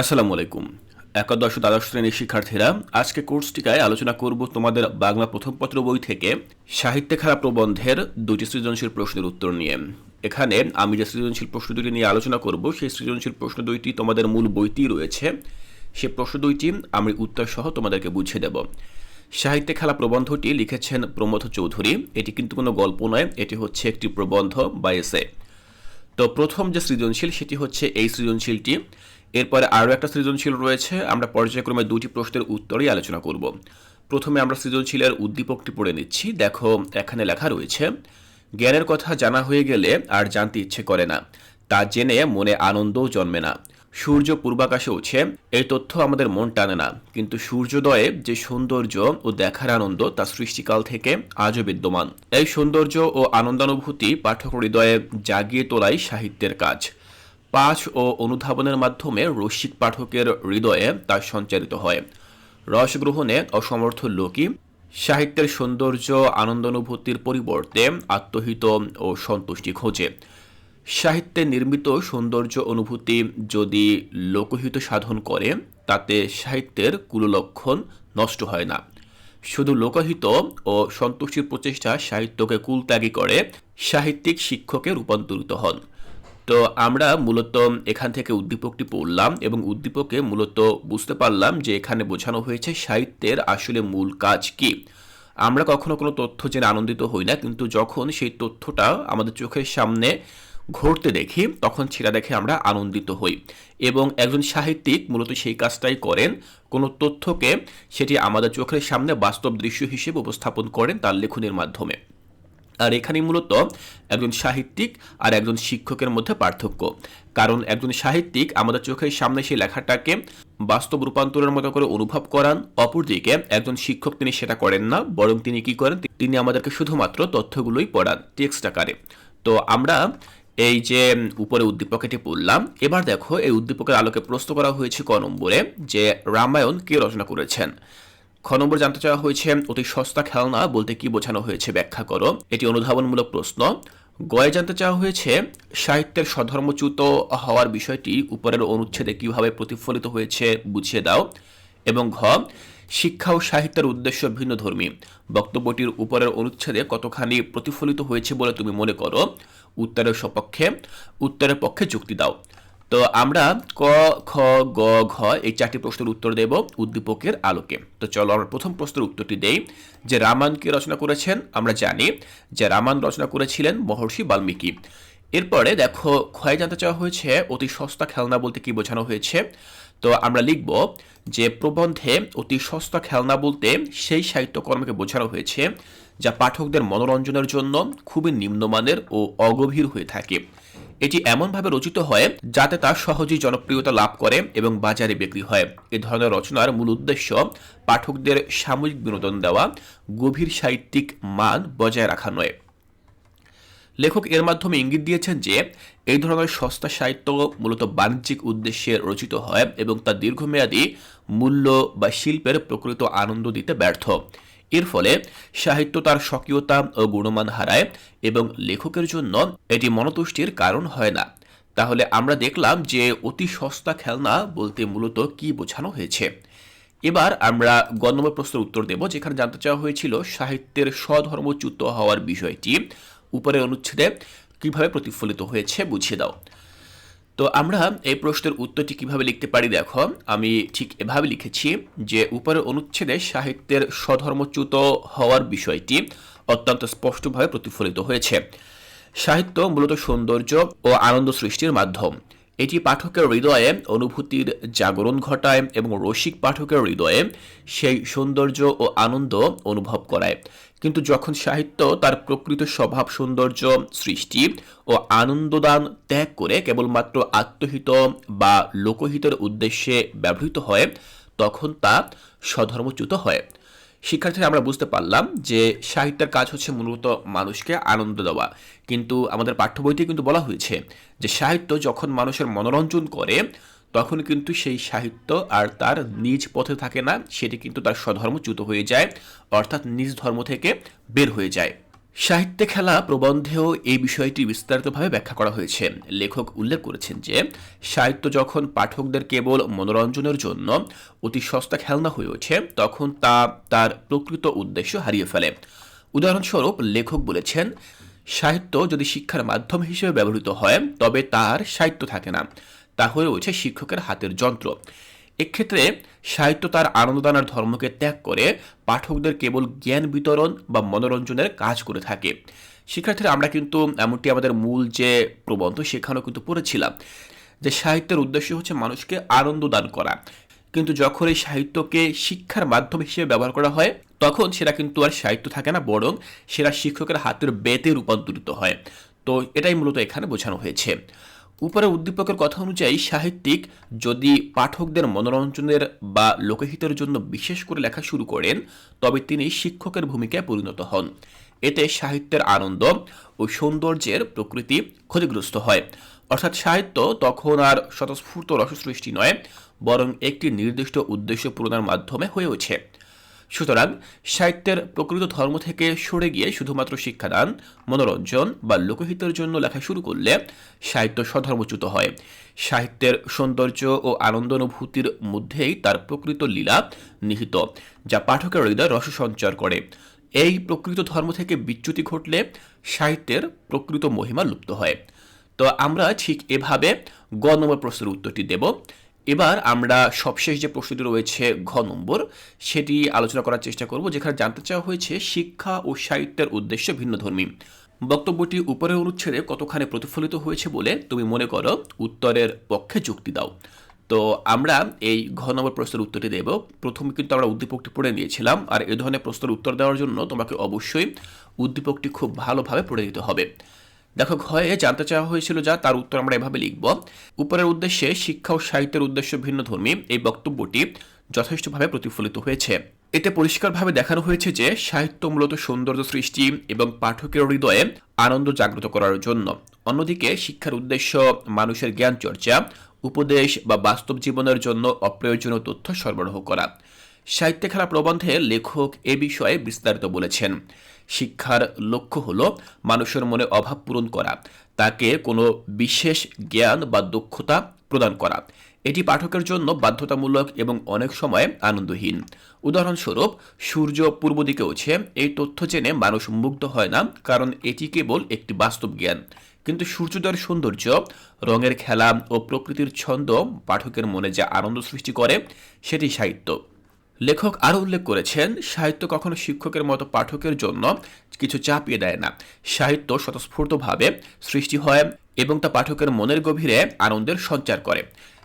আসসালামু আলাইকুম। একাদশ দ্বাদশ শ্রেণির শিক্ষার্থীরা, আজকে কোর্সটিকায় আলোচনা করব তোমাদের বাংলা প্রথম পত্র বই থেকে সাহিত্যে খারাপ প্রবন্ধের দুটি সৃজনশীল প্রশ্নের উত্তর নিয়ে। এখানে আমি যে সৃজনশীল প্রশ্ন দুটি নিয়ে আলোচনা করব, সেই সৃজনশীল প্রশ্ন দুইটি তোমাদের মূল বইটি রয়েছে। সে প্রশ্ন দুইটি আমি উত্তর সহ তোমাদেরকে বুঝিয়ে দেব। সাহিত্যে খেলা প্রবন্ধটি লিখেছেন প্রমথ চৌধুরী। এটি কিন্তু কোনো গল্প নয়, এটি হচ্ছে একটি প্রবন্ধ বা এসে তো প্রথম যে সৃজনশীল, সেটি হচ্ছে এই সৃজনশীলটি। এরপরে আরও একটা সৃজনশীল রয়েছে। আমরা পর্যায়ক্রমে দুটি প্রশ্নের উত্তরই আলোচনা করব। প্রথমে আমরা সৃজনশীলের উদ্দীপকটি পড়ে নিচ্ছি। দেখো, এখানে লেখা রয়েছে, জ্ঞানের কথা জানা হয়ে গেলে আর জানতে ইচ্ছে করে না। তা জেনে মনে আনন্দও জন্মে না। সূর্য পূর্বাকাশে উঠে এই তথ্য আমাদের মন টানে না। কিন্তু সূর্যোদয়ে যে সৌন্দর্য ও দেখার আনন্দ তা সৃষ্টিকাল থেকে আজও বিদ্যমান। এই সৌন্দর্য ও আনন্দানুভূতি পাঠক হৃদয়ে জাগিয়ে তোলাই সাহিত্যের কাজ। পাঁচ ও অনুধাবনের মাধ্যমে রসিক পাঠকের হৃদয়ে তা সঞ্চারিত হয়। রসগ্রহণে অসমর্থ লোকই সাহিত্যের সৌন্দর্য, আনন্দানুভূতির পরিবর্তে আত্মহিত ও সন্তুষ্টি খোঁজে। সাহিত্যে নির্মিত সৌন্দর্য অনুভূতি যদি লোকহিত সাধন করে, তাতে সাহিত্যের কুললক্ষণ নষ্ট হয় না। শুধু লোকহিত ও সন্তুষ্টির প্রচেষ্টা সাহিত্যকে কুলত্যাগী করে, সাহিত্যিক শিক্ষকে রূপান্তরিত হন। তো আমরা মূলত এখান থেকে উদ্দীপকটি পড়লাম এবং উদ্দীপকে মূলত বুঝতে পারলাম যে এখানে বোঝানো হয়েছে সাহিত্যের আসলে মূল কাজ কি। আমরা কখনো কোনো তথ্য জেনে আনন্দিত হই না, কিন্তু যখন সেই তথ্যটা আমাদের চোখের সামনে ঘটতে দেখি, তখন সেটা দেখে আমরা আনন্দিত হই এবং একজন সাহিত্যিক মূলত সেই কাজটাই করেন। কোনো তথ্যকে সেটি আমাদের চোখের সামনে বাস্তব দৃশ্য হিসেবে উপস্থাপন করেন তার লেখনের মাধ্যমে। আর এখানে মূলত একজন সাহিত্যিক আর একজন শিক্ষকের মধ্যে পার্থক্য। কারণ একজন সাহিত্যিক আমাদের চোখের সামনে সেই লেখাটাকে বাস্তব রূপান্তরের মতো করে অনুভব করান, অপরদিকে একজন শিক্ষক তিনি সেটা করেন না, বরং তিনি কি করেন? তিনি আমাদেরকে শুধুমাত্র তথ্যগুলোই পড়ান, টেক্সট আকারে। তো আমরা এই যে উপরে উদ্দীপকটি পড়লাম, এবার দেখো এই উদ্দীপকের আলোকে প্রশ্ন করা হয়েছে ক নম্বরে যে রামায়ণ কে রচনা করেছেন? খ নম্বর জানতে চাওয়া হয়েছে, অতি সস্তা খেলনা বলতে কি বোঝানো হয়েছে ব্যাখ্যা করো। এটি অনুধাবনমূলক প্রশ্ন। গয়ে জানতে চাওয়া হয়েছে, সাহিত্যের স্বধর্মচ্যুত হওয়ার বিষয়টি উপরের অনুচ্ছেদে কীভাবে প্রতিফলিত হয়েছে বুঝিয়ে দাও। এবং ঘ, শিক্ষা ও সাহিত্যের উদ্দেশ্য ভিন্ন ধর্মী। বক্তব্যটির উপরের অনুচ্ছেদে কতখানি প্রতিফলিত হয়েছে বলে তুমি মনে করো? উত্তরের সপক্ষে, উত্তরের পক্ষে যুক্তি দাও। তো আমরা ক, খ, গ, ঘ এই চারটি প্রশ্নের উত্তর দেব উদ্দীপকের আলোকে। তো চলো আমরা প্রথম প্রশ্নের উত্তরটি দেই। যে রামায়ণকে রচনা করেছেন? আমরা জানি যে রামায়ণ রচনা করেছিলেন মহর্ষি বাল্মীকি। এরপরে দেখো, ক্ষয় জানতে চাওয়া হয়েছে, অতি সস্তা খেলনা বলতে কি বোঝানো হয়েছে? তো আমরা লিখব যে প্রবন্ধে অতি সস্তা খেলনা বলতে সেই সাহিত্যকর্মকে বোঝানো হয়েছে, যা পাঠকদের মনোরঞ্জনের জন্য খুবই নিম্নমানের ও অগভীর হয়ে থাকে। এটি এমনভাবে রচিত হয় যাতে তা সহজেই জনপ্রিয়তা লাভ করে এবং বাজারে বিক্রি হয়। এ ধরনের রচনার মূল উদ্দেশ্য পাঠকদের সাময়িক বিনোদন দেওয়া, গভীর সাহিত্যিক মান বজায় রাখা নয়। লেখক এর মাধ্যমে ইঙ্গিত দিয়েছেন যে, এই ধরনের সস্তা সাহিত্য মূলত বাণিজ্যিক উদ্দেশ্যে রচিত হয় এবং তা দীর্ঘমেয়াদী মূল্য বা শিল্পের প্রকৃত আনন্দ দিতে ব্যর্থ। এর ফলে সাহিত্য তার স্বকীয়তা ও গুণমান হারায় এবং লেখকের জন্য এটি মনতুষ্টির কারণ হয় না। তাহলে আমরা দেখলাম যে অতি সস্তা খেলনা বলতে মূলত কি বোঝানো হয়েছে। এবার আমরা গণ্যময় প্রশ্নের উত্তর দেব, যেখানে জানতে চাওয়া হয়েছিল সাহিত্যের স্বধর্মচ্যুত হওয়ার বিষয়টি, উপরের অনুচ্ছেদে কীভাবে প্রতিফলিত হয়েছে বুঝিয়ে দাও। তো আমরা এই প্রশ্নের উত্তরটি কীভাবে লিখতে পারি দেখো? আমি ঠিক এভাবে লিখেছি যে উপরের অনুচ্ছেদে সাহিত্যের স্বধর্মচ্যুত হওয়ার বিষয়টি অত্যন্ত স্পষ্টভাবে প্রতিফলিত হয়েছে। সাহিত্য মূলত সৌন্দর্য ও আনন্দ সৃষ্টির মাধ্যম। এটি পাঠকের হৃদয়ে অনুভূতির জাগরণ ঘটায় এবং রসিক পাঠকের হৃদয়ে সেই সৌন্দর্য ও আনন্দ অনুভব করায়। কিন্তু যখন সাহিত্য তার প্রকৃত স্বভাব সৌন্দর্য, সৃষ্টি ও আনন্দদান ত্যাগ করে কেবলমাত্র আত্মহিত বা লোকহিতের উদ্দেশ্যে ব্যবহৃত হয়, তখন তা স্বধর্মচ্যুত হয়। শিক্ষার্থীরা আমরা বুঝতে পারলাম যে সাহিত্যের কাজ হচ্ছে মূলত মানুষকে আনন্দ দেওয়া। কিন্তু আমাদের পাঠ্য বইতে কিন্তু বলা হয়েছে যে সাহিত্য যখন মানুষের মনোরঞ্জন করে তখন কিন্তু সেই সাহিত্য আর তার নিজ পথে থাকে না, সেটি কিন্তু তার স্বধর্মচ্যুত হয়ে যায়, অর্থাৎ নিজ ধর্ম থেকে বের হয়ে যায়। সাহিত্যে খেলা প্রবন্ধেও এই বিষয়টি বিস্তারিতভাবে ব্যাখ্যা করা হয়েছে। লেখক উল্লেখ করেছেন যে, সাহিত্য যখন পাঠকদের কেবল মনোরঞ্জনের জন্য অতি সস্তা খেলনা হয়ে ওঠে, তখন তা তার প্রকৃত উদ্দেশ্য হারিয়ে ফেলে। উদাহরণস্বরূপ লেখক বলেছেন, সাহিত্য যদি শিক্ষার মাধ্যম হিসেবে ব্যবহৃত হয়, তবে তার সাহিত্য থাকে না। তা হয়ে ওঠে শিক্ষকের হাতের যন্ত্র। এক্ষেত্রে সাহিত্য তার আনন্দদানার ধর্মকে ত্যাগ করে পাঠকদের কেবল জ্ঞান বিতরণ বা মনোরঞ্জনের কাজ করে থাকে। শিক্ষার্থীরা, আমরা কিন্তু এমনটি আমাদের মূল যে প্রবন্ধ, সেখানেও কিন্তু পড়েছিলাম যে সাহিত্যের উদ্দেশ্য হচ্ছে মানুষকে আনন্দ দান করা। কিন্তু যখন এই সাহিত্যকে শিক্ষার মাধ্যম হিসেবে ব্যবহার করা হয়, তখন সেটা কিন্তু আর সাহিত্য থাকে না, বরং সেটা শিক্ষকের হাতের বেতে রূপান্তরিত হয়। তো এটাই মূলত এখানে বোঝানো হয়েছে। উপরে উদ্দীপকের কথা অনুযায়ী সাহিত্যিক যদি পাঠকদের মনোরঞ্জনের বা লোকহিতের জন্য বিশেষ করে লেখা শুরু করেন, তবে তিনি শিক্ষকের ভূমিকায় পরিণত হন। এতে সাহিত্যের আনন্দ ও সৌন্দর্যের প্রকৃতি ক্ষতিগ্রস্ত হয়। অর্থাৎ সাহিত্য তখন আর স্বতঃস্ফূর্ত রসসৃষ্টি নয়, বরং একটি নির্দিষ্ট উদ্দেশ্য পূরণের মাধ্যমে হয়ে ওঠে। সুতরাং সাহিত্যের প্রকৃত ধর্ম থেকে সরে গিয়ে শুধুমাত্র শিক্ষাদান, মনোরঞ্জন বা লোকহিতের জন্য লেখা শুরু করলে সাহিত্য স্বধর্মচ্যুত হয়। সাহিত্যের সৌন্দর্য ও আনন্দ অনুভূতির মধ্যেই তার প্রকৃত লীলা নিহিত, যা পাঠকের হৃদয় রস সঞ্চার করে। এই প্রকৃত ধর্ম থেকে বিচ্যুতি ঘটলে সাহিত্যের প্রকৃত মহিমা লুপ্ত হয়। তো আমরা ঠিক এভাবে গ নম্বর প্রশ্নের উত্তরটি দেব। এবার আমরা সবশেষ যে প্রশ্নটি রয়েছে ঘ নম্বর, সেটি আলোচনা করার চেষ্টা করব, যেখানে জানতে চাওয়া হয়েছে শিক্ষা ও সাহিত্যের উদ্দেশ্য ভিন্নধর্মী। বক্তব্যটি উপরের অনুচ্ছেদে কতখানি প্রতিফলিত হয়েছে বলে তুমি মনে করো? উত্তরের পক্ষে যুক্তি দাও। তো আমরা এই ঘ নম্বর প্রশ্নের উত্তরটি দেব। প্রথমে কিন্তু আমরা উদ্দীপকটি পড়ে নিয়েছিলাম, আর এ ধরনের প্রশ্নের উত্তর দেওয়ার জন্য তোমাকে অবশ্যই উদ্দীপকটি খুব ভালোভাবে পড়ে দিতে হবে। দেখো ঘয়ে জানতে চাওয়া হয়েছিল যা তার উত্তর আমরা এভাবে লিখব। উপরের উদ্দেশ্যে শিক্ষা ও সাহিত্যের উদ্দেশ্য ভিন্ন ধর্মী এই বক্তব্যটি যথেষ্টভাবে প্রতিফলিত হয়েছে। এতে পরিষ্কারভাবে দেখানো হয়েছে যে সাহিত্য মূলত সৌন্দর্য সৃষ্টি এবং পাঠকের হৃদয়ে আনন্দ জাগ্রত করার জন্য। অন্যদিকে শিক্ষার উদ্দেশ্য, মানুষের জ্ঞান চর্চা উপদেশ বা বাস্তব জীবনের জন্য অপ্রয়োজনীয় তথ্য সরবরাহ করা। সাহিত্যে খেলা প্রবন্ধে লেখক এ বিষয়ে বিস্তারিত বলেছেন। শিক্ষার লক্ষ্য হল মানুষের মনে অভাব পূরণ করা, তাকে কোনো বিশেষ জ্ঞান বা দক্ষতা প্রদান করা। এটি পাঠকের জন্য বাধ্যতামূলক এবং অনেক সময় আনন্দহীন। উদাহরণস্বরূপ, সূর্য পূর্ব দিকে উঠে এই তথ্য জেনে মানুষ মুগ্ধ হয় না, কারণ এটি কেবল একটি বাস্তব জ্ঞান। কিন্তু সূর্যোদয়ের সৌন্দর্য, রঙের খেলা ও প্রকৃতির ছন্দ পাঠকের মনে যা আনন্দ সৃষ্টি করে, সেটি সাহিত্য। লেখক আরও উল্লেখ করেছেন, সাহিত্য কখনো শিক্ষকের মতো পাঠকের জন্য কিছু চাপিয়ে দেয় না। সাহিত্য স্বতঃস্ফূর্তভাবে সৃষ্টি হয় এবং তা পাঠকের মনের গভীরে আনন্দের সঞ্চার করে।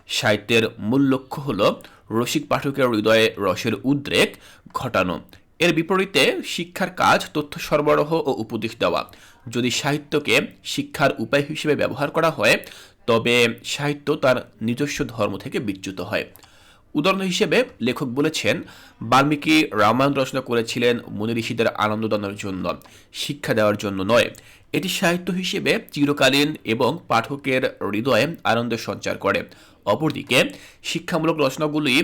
সাহিত্যের মূল লক্ষ্য হল রসিক পাঠকের হৃদয়ে রসের উদ্রেক ঘটানো। এর বিপরীতে শিক্ষার কাজ, তথ্য সরবরাহ ও উপদেশ দেওয়া। যদি সাহিত্যকে শিক্ষার উপায় হিসেবে ব্যবহার করা হয়, তবে সাহিত্য তার নিজস্ব ধর্ম থেকে বিচ্যুত হয়। উদাহরণ হিসেবে লেখক বলেছেন, বাল্মীকি রামায়ণ রচনা করেছিলেন মুনি ঋষিদের আনন্দদানের জন্য, শিক্ষা দেওয়ার জন্য নয়। এটি সাহিত্য হিসেবে চিরকালীন এবং পাঠকের হৃদয়ে আনন্দের সঞ্চার করে। অপরদিকে, শিক্ষামূলক রচনাগুলি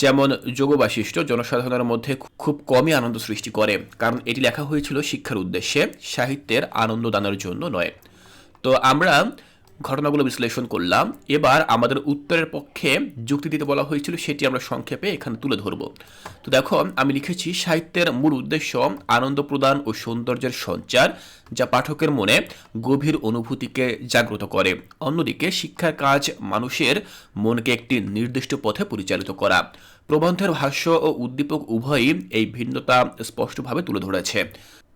যেমন যোগবাশিষ্ট জনসাধারণের মধ্যে খুব কমই আনন্দ সৃষ্টি করে, কারণ এটি লেখা হয়েছিল শিক্ষার উদ্দেশ্যে, সাহিত্যের আনন্দ দানের জন্য নয়। তো আমরা ঘটনাগুলো বিশ্লেষণ করলাম। এবার আমাদের উত্তরের পক্ষে যুক্তি দিতে বলা হয়েছিল, সেটি আমরা সংক্ষেপে এখানে তুলে ধরব। তো দেখো, আমি লিখেছি, সাহিত্যের মূল উদ্দেশ্য আনন্দ প্রদান ও সৌন্দর্যের সঞ্চার, যা পাঠকের মনে গভীর অনুভূতিকে জাগ্রত করে। অন্যদিকে, শিক্ষার কাজ মানুষের মনকে একটি নির্দিষ্ট পথে পরিচালিত করা। প্রবন্ধের ভাষ্য ও উদ্দীপক উভয়ই এই ভিন্নতা স্পষ্টভাবে তুলে ধরেছে।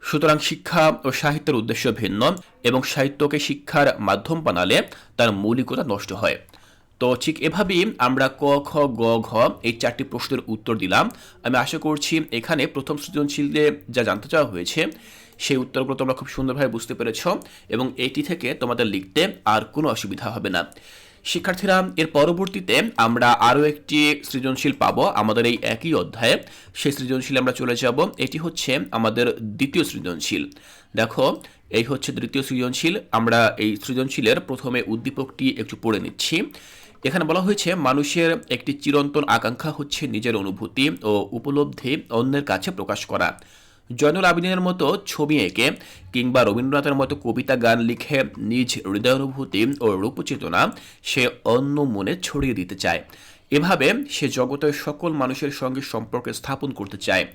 সুতরাং শিক্ষা ও সাহিত্যের উদ্দেশ্য ভিন্ন এবং সাহিত্যকে শিক্ষার মাধ্যম বানালে তার মৌলিকতা নষ্ট হয়। তো ঠিক এভাবেই আমরা ক, খ, গ, ঘ এই চারটি প্রশ্নের উত্তর দিলাম। আমি আশা করছি এখানে প্রথম সৃজনশীলে যা জানতে চাওয়া হয়েছে, সেই উত্তরগুলো তোমরা খুব সুন্দরভাবে বুঝতে পেরেছ এবং এটি থেকে তোমাদের লিখতে আর কোনো অসুবিধা হবে না। শিক্ষার্থীরা, এর পরবর্তীতে আমরা আরও একটি সৃজনশীল পাবো আমাদের এই একই অধ্যায়ে। সেই সৃজনশীল আমরা চলে যাব। এটি হচ্ছে আমাদের দ্বিতীয় সৃজনশীল। দেখো, এই হচ্ছে দ্বিতীয় সৃজনশীল। আমরা এই সৃজনশীলের প্রথমে উদ্দীপকটি একটু পড়ে নিচ্ছি। এখানে বলা হয়েছে, মানুষের একটি চিরন্তন আকাঙ্ক্ষা হচ্ছে নিজের অনুভূতি ও উপলব্ধি অন্যের কাছে প্রকাশ করা। জয়নুল আবিদিনের মতো ছবি এঁকে কিংবা রবীন্দ্রনাথের মতো কবিতা গান লিখে নিজ হৃদয়ানুভূতি ও রূপচেতনা সে অন্য মনে ছড়িয়ে দিতে চায়। এভাবে সে জগতের সকল মানুষের সঙ্গে সম্পর্ক স্থাপন করতে চায়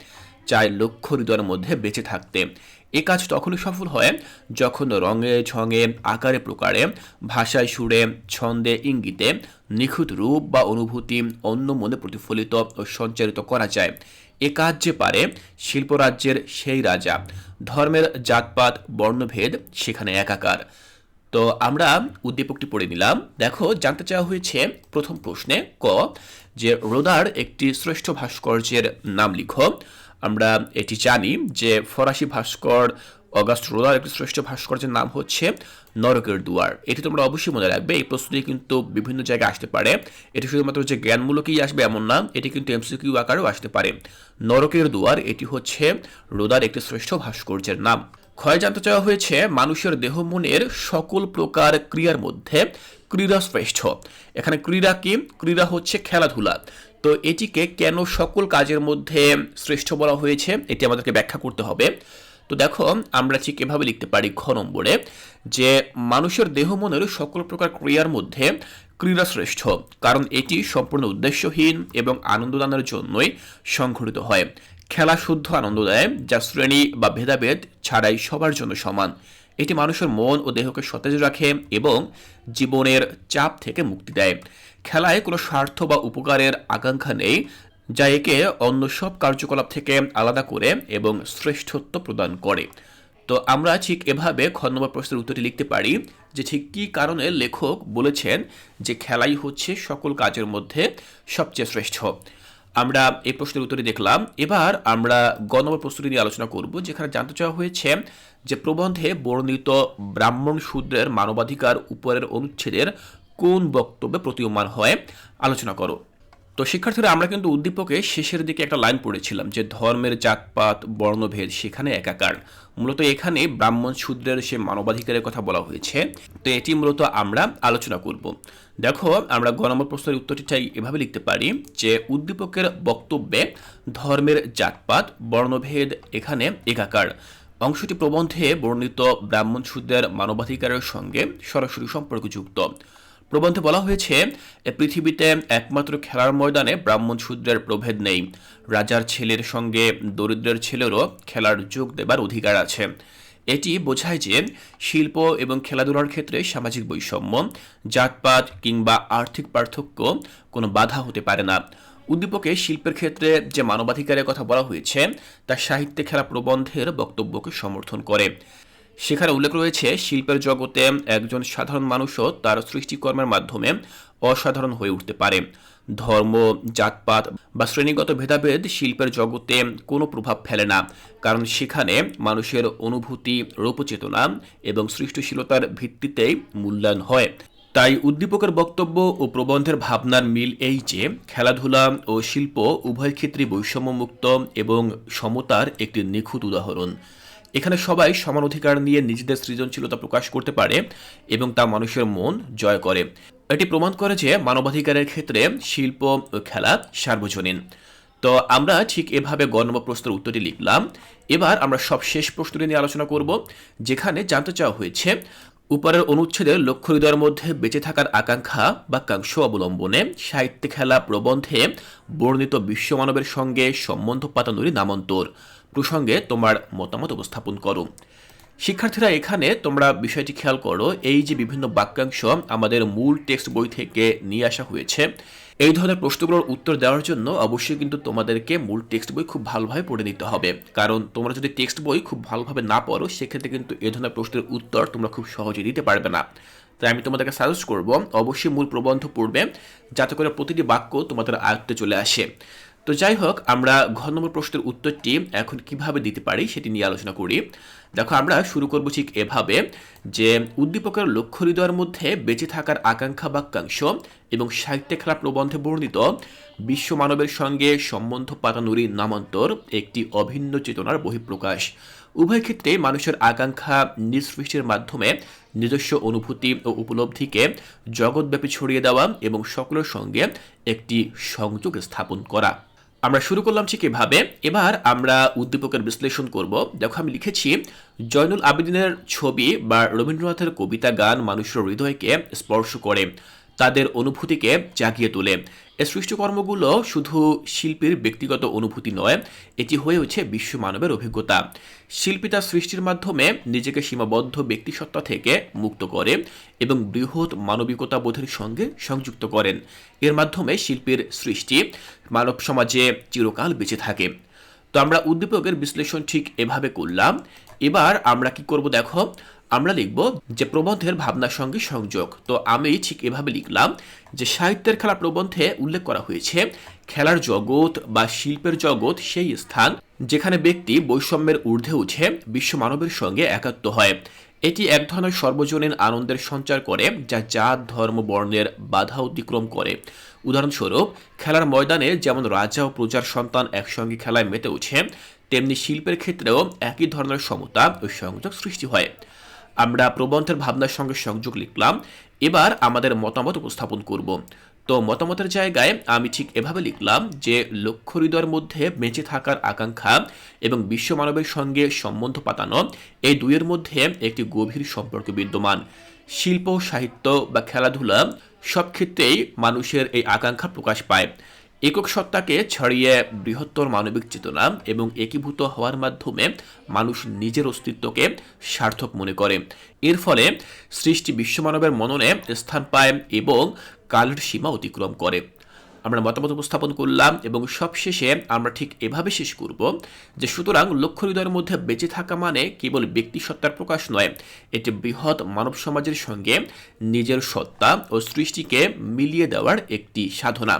চায় লক্ষ্য হৃদয়ের মধ্যে বেঁচে থাকতে। এ কাজ তখনই সফল হয় যখন রঙে, ছঙে, আকারে, প্রকারে, ভাষায়, সুরে, ছন্দে, ইঙ্গিতে নিখুঁত রূপ বা অনুভূতি অন্য মনে প্রতিফলিত ও সঞ্চারিত করা যায়। এ কাজ যে পারে শিল্পরাজ্যের সেই রাজা। ধর্মের জাতপাত, বর্ণভেদ সেখানে একাকার। তো আমরা উদ্দীপকটি পড়ে নিলাম। দেখো, জানতে চাওয়া হয়েছে প্রথম প্রশ্নে ক, যে রোদার একটি শ্রেষ্ঠ ভাস্কর্যের নাম লিখো। আমরা এটি জানি যে ফরাসি ভাস্কর অগাস্ট রোদার একটি শ্রেষ্ঠ ভাস্কর্যের নাম হচ্ছে নরকের দুয়ার। এটি তোমরা অবশ্যই মনে রাখবে, এই প্রশ্নটি কিন্তু বিভিন্ন জায়গায় আসতে পারে। এটি শুধুমাত্র যে জ্ঞানমূলকই আসবে এমন না, এটি কিন্তু এমসিকিউ আকারেও আসতে পারে। নরকের দুয়ার, এটি হচ্ছে রোদার একটি শ্রেষ্ঠ ভাস্কর্যের নাম। ক্ষয় জানতে চাওয়া হয়েছে, মানুষের দেহ মনের সকল প্রকার ক্রিয়ার মধ্যে ক্রীড়া শ্রেষ্ঠ। এখানে ক্রীড়া কি? ক্রীড়া হচ্ছে খেলাধুলা। তো এটিকে কেন সকল কাজের মধ্যে শ্রেষ্ঠ বলা হয়েছে, এটি আমাদেরকে ব্যাখ্যা করতে হবে। তো দেখো, আমরা ঠিক এভাবে লিখতে পারি ঘ নম্বরে যে, মানুষের দেহ মনের সকল প্রকার ক্রিয়ার মধ্যে ক্রীড়া শ্রেষ্ঠ, কারণ এটি সম্পূর্ণ উদ্দেশ্যহীন এবং আনন্দদানের জন্যই সংঘটিত হয়। খেলা শুদ্ধ আনন্দ দেয়, যা শ্রেণি বা ভেদাভেদ ছাড়াই সবার জন্য সমান। এটি মানুষের মন ও দেহকে সতেজ রাখে এবং জীবনের চাপ থেকে মুক্তি দেয়। খেলায় কোনো স্বার্থ বা উপকারের আকাঙ্ক্ষা নেই যা একে অন্য সব কার্যকলাপ থেকে আলাদা করে এবং শ্রেষ্ঠত্ব প্রদান করে। তো আমরা ঠিক এভাবে খ নম্বর প্রশ্নের উত্তরটি লিখতে পারি যে ঠিক কী কারণে লেখক বলেছেন যে খেলাই হচ্ছে সকল কাজের মধ্যে সবচেয়ে শ্রেষ্ঠ। আমরা এই প্রশ্নের উত্তরে দেখলাম। এবার আমরা গ প্রস্তুতি নিয়ে আলোচনা করব যেখানে জানতে চাওয়া হয়েছে যে প্রবন্ধে বর্ণিত ব্রাহ্মণ শূদ্রের মানবাধিকার উপরের অনুচ্ছেদের কোন বক্তব্যে প্রতীয়মান হয়। আলোচনা করো। তো শিক্ষার্থীরা, আমরা কিন্তু উদ্দীপকে শেষের দিকে একটা লাইন পড়েছিলাম যে ধর্মের জাতপাত, বর্ণভেদ সেখানে একাকার। মূলত এখানে ব্রাহ্মণ শূদ্রের সে মানবাধিকারের কথা বলা হয়েছে, তো এটি মূলত আমরা আলোচনা করব। দেখো, আমরা গ প্রশ্নের উত্তরটি চাই, এভাবে লিখতে পারি যে উদ্দীপকের বক্তব্যে ধর্মের জাতপাত, বর্ণভেদ এখানে একাকার। অংশটি প্রবন্ধে বর্ণিত ব্রাহ্মণ শূদ্রের মানবাধিকারের সঙ্গে সরাসরি সম্পর্কযুক্ত। প্রবন্ধে বলা হয়েছে পৃথিবীতে একমাত্র খেলার ময়দানে ব্রাহ্মণ শূদ্রের প্রভেদ নেই। রাজার ছেলের সঙ্গে দরিদ্রের ছেলেরও খেলার যোগ দেবার অধিকার আছে। এটি বোঝায় যে শিল্প এবং খেলাধুলার ক্ষেত্রে সামাজিক বৈষম্য, জাতপাত কিংবা আর্থিক পার্থক্য কোনো বাধা হতে পারে না। উদ্দীপকে শিল্পের ক্ষেত্রে যে মানবাধিকারের কথা বলা হয়েছে, তা সাহিত্যে খেলা প্রবন্ধের বক্তব্যকে সমর্থন করে। সেখানে উল্লেখ রয়েছে, শিল্পের জগতে একজন সাধারণ মানুষও তার সৃষ্টিকর্মের মাধ্যমে অসাধারণ হয়ে উঠতে পারে। ধর্ম, জাতপাত বা শ্রেণীগত ভেদাভেদ শিল্পের জগতে কোনো প্রভাব ফেলে না, কারণ সেখানে মানুষের অনুভূতি, রূপচেতনা এবং সৃষ্টিশীলতার ভিত্তিতেই মূল্যায়ন হয়। তাই উদ্দীপকের বক্তব্য ও প্রবন্ধের ভাবনার মিল এই যে, খেলাধুলা ও শিল্প উভয় ক্ষেত্রে বৈষম্যমুক্ত এবং সমতার একটি নিখুঁত উদাহরণ। এখানে সবাই সমান অধিকার নিয়ে নিজেদের সৃজনশীলতা প্রকাশ করতে পারে এবং তা মানুষের মন জয় করে। এটি প্রমাণ করে যে মানবাধিকারের ক্ষেত্রে শিল্প ও খেলা সার্বজনীন। তো আমরা ঠিক এভাবে গণব প্রশ্নের উত্তরটি লিখলাম। এবার আমরা সব শেষ প্রশ্নটি নিয়ে আলোচনা করব, যেখানে জানতে চাওয়া হয়েছে, উপরের অনুচ্ছেদের লক্ষ্য হৃদয়ের মধ্যে বেঁচে থাকার আকাঙ্ক্ষা বাক্যাংশ অবলম্বনে সাহিত্য খেলা প্রবন্ধে বর্ণিত বিশ্বমানবের সঙ্গে সম্বন্ধ পাতানুরি নামান্তর। প্রসঙ্গে তোমার মতামত উপস্থাপন করো। শিক্ষার্থীরা, এখানে তোমরা বিষয়টি খেয়াল করো, এই যে বিভিন্ন বাক্যাংশ আমাদের মূল টেক্সট বই থেকে নিয়ে আসা হয়েছে, এই ধরনের প্রশ্নগুলোর উত্তর দেওয়ার জন্য অবশ্যই কিন্তু তোমাদেরকে মূল টেক্সট বই খুব ভালোভাবে পড়ে নিতে হবে। কারণ তোমরা যদি টেক্সট বই খুব ভালোভাবে না পড়ো, সেক্ষেত্রে কিন্তু এই ধরনের প্রশ্নের উত্তর তোমরা খুব সহজে দিতে পারবে না। তাই আমি তোমাদেরকে সাজেস্ট করব, অবশ্যই মূল প্রবন্ধ পড়বে, যাতে করে প্রতিটি বাক্য তোমাদের আয়ত্তে চলে আসে। তো যাই হোক, আমরা ঘ নম্বর প্রশ্নের উত্তরটি এখন কীভাবে দিতে পারি সেটি নিয়ে আলোচনা করি। দেখো, আমরা শুরু করব ঠিক এভাবে যে উদ্দীপকের লক্ষ্য হৃদয়ের মধ্যে বেঁচে থাকার আকাঙ্ক্ষা বাক্যাংশ এবং সাহিত্যে খেলা প্রবন্ধে বর্ণিত বিশ্ব মানবের সঙ্গে সম্বন্ধ পাতানুরি নামান্তর একটি অভিন্ন চেতনার বহিঃপ্রকাশ। উভয় ক্ষেত্রে মানুষের আকাঙ্ক্ষা নিঃসৃষ্টির মাধ্যমে নিজস্ব অনুভূতি ও উপলব্ধিকে জগৎব্যাপী ছড়িয়ে দেওয়া এবং সকলের সঙ্গে একটি সংযোগ স্থাপন করা। আমরা শুরু করলাম ঠিক এভাবে। এবার আমরা উদ্দীপকের বিশ্লেষণ করব। দেখো, আমি লিখেছি, জয়নুল আবেদিনের ছবি বা রবীন্দ্রনাথের কবিতা গান মানুষের হৃদয়কে স্পর্শ করে। তাদের অনুভূতিকে জাগিয়ে তোলে। এ সৃষ্টিকর্মগুলো শুধু শিল্পীর ব্যক্তিগত অনুভূতি নয়, এটি হয়ে উঠছে বিশ্ব মানবের অভিজ্ঞতা। শিল্পী তার সৃষ্টির মাধ্যমে নিজেকে সীমাবদ্ধ ব্যক্তিসত্তা থেকে মুক্ত করে এবং বৃহৎ মানবিকতা বোধের সঙ্গে সংযুক্ত করেন। এর মাধ্যমে শিল্পীর সৃষ্টি মানব সমাজে চিরকাল বেঁচে থাকে। তো আমরা উদ্দীপকের বিশ্লেষণ ঠিক এভাবে করলাম। এবার আমরা কি করব দেখো? আমরা লিখব যে প্রবন্ধের ভাবনার সঙ্গে সংযোগ। তো আমি ঠিক এভাবে লিখলাম যে সাহিত্যের খেলা প্রবন্ধে উল্লেখ করা হয়েছে, খেলার জগৎ বা শিল্পের জগৎ সেই স্থান যেখানে ব্যক্তি বৈষম্যের ঊর্ধ্বে উঠে বিশ্ব মানবের সঙ্গে একাত্ম হয়। এটি এক ধরনের সর্বজনীন আনন্দের সঞ্চার করে যা জাত, ধর্ম, বর্ণের বাধা অতিক্রম করে। উদাহরণস্বরূপ, খেলার ময়দানে যেমন রাজা ও প্রজার সন্তান একসঙ্গে খেলায় মেতে উঠে তেমনি শিল্পের ক্ষেত্রেও একই ধরনের সমতা ও সংযোগ সৃষ্টি হয়। আমরা প্রবন্ধের ভাবনার সঙ্গে সংযোগ লিখলাম। এবার আমাদের মতামত উপস্থাপন করব। তো মতামতের জায়গায় আমি ঠিক এভাবে লিখলাম যে, লক্ষ্য হৃদয়ের মধ্যে বেঁচে থাকার আকাঙ্ক্ষা এবং বিশ্ব মানবের সঙ্গে সম্বন্ধ পাতানো, এই দুইয়ের মধ্যে একটি গভীর সম্পর্ক বিদ্যমান। শিল্প, সাহিত্য বা খেলাধুলা সব ক্ষেত্রেই মানুষের এই আকাঙ্ক্ষা প্রকাশ পায়। একক সত্তাকে ছড়িয়ে বৃহত্তর মানবিক চেতনা এবং একীভূত হওয়ার মাধ্যমে মানুষ নিজের অস্তিত্বকে সার্থক মনে করে। এর ফলে সৃষ্টি বিশ্বমানবের মননে স্থান পায় এবং কালের সীমা অতিক্রম করে। আমরা মতামত উপস্থাপন করলাম এবং সবশেষে আমরা ঠিক এভাবে শেষ করব যে সুতরাং লক্ষ্য হৃদয়ের মধ্যে বেঁচে থাকা মানে কেবল ব্যক্তি সত্তার প্রকাশ নয়, এটি বৃহৎ মানব সমাজের সঙ্গে নিজের সত্তা ও সৃষ্টিকে মিলিয়ে দেওয়ার একটি সাধনা।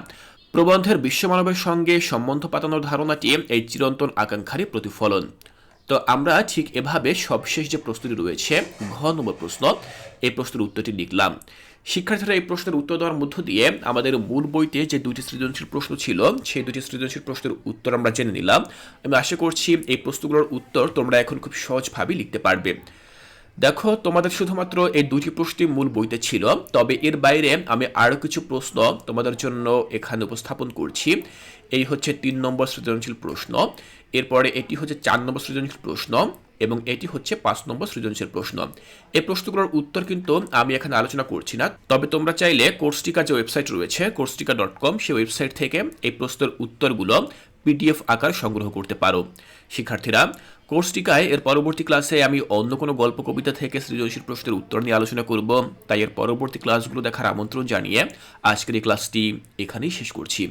প্রবন্ধের বিশ্বমানবের সঙ্গে সম্বন্ধ পাতানোর ধারণাটি এই চিরন্তন আকাঙ্ক্ষারই প্রতিফলন। তো আমরা ঠিক এভাবে সবশেষ যে প্রশ্নটি রয়েছে, ঘ নম্বর প্রশ্ন, এই প্রশ্নের উত্তরটি লিখলাম। শিক্ষার্থীরা এই প্রশ্নের উত্তর দেওয়ার মধ্য দিয়ে আমাদের মূল বইতে যে দুটি সৃজনশীল প্রশ্ন ছিল, সেই দুটি সৃজনশীল প্রশ্নের উত্তর আমরা জেনে নিলাম। আমি আশা করছি এই প্রশ্নগুলোর উত্তর তোমরা এখন খুব সহজভাবেই লিখতে পারবে। দেখো, তোমাদের শুধুমাত্র এই দুটি প্রশ্নই মূল বইতে ছিল, তবে এর বাইরে আমি আরও কিছু প্রশ্ন তোমাদের জন্য এখানে উপস্থাপন করছি। এই হচ্ছে তিন নম্বর সৃজনশীল প্রশ্ন, এরপরে এটি হচ্ছে চার নম্বর সৃজনশীল প্রশ্ন এবং এটি হচ্ছে পাঁচ নম্বর সৃজনশীল প্রশ্ন। এই প্রশ্নগুলোর উত্তর কিন্তু আমি এখানে আলোচনা করছি না, তবে তোমরা চাইলে কোর্সটিকা যে ওয়েবসাইট রয়েছে, কোর্সটিকা ডট কম, সেই ওয়েবসাইট থেকে এই প্রশ্নের উত্তরগুলো পিডিএফ আকার সংগ্রহ করতে পারো। শিক্ষার্থীরা কোর্সটিকায় এর পরবর্তী ক্লাসে আমি অন্য কোনো গল্প, কবিতা থেকে সৃজনশীল প্রশ্নের উত্তর নিয়ে আলোচনা করব। তাই এর পরবর্তী ক্লাসগুলো দেখার আমন্ত্রণ জানিয়ে আজকের এই ক্লাসটি এখানেই শেষ করছি।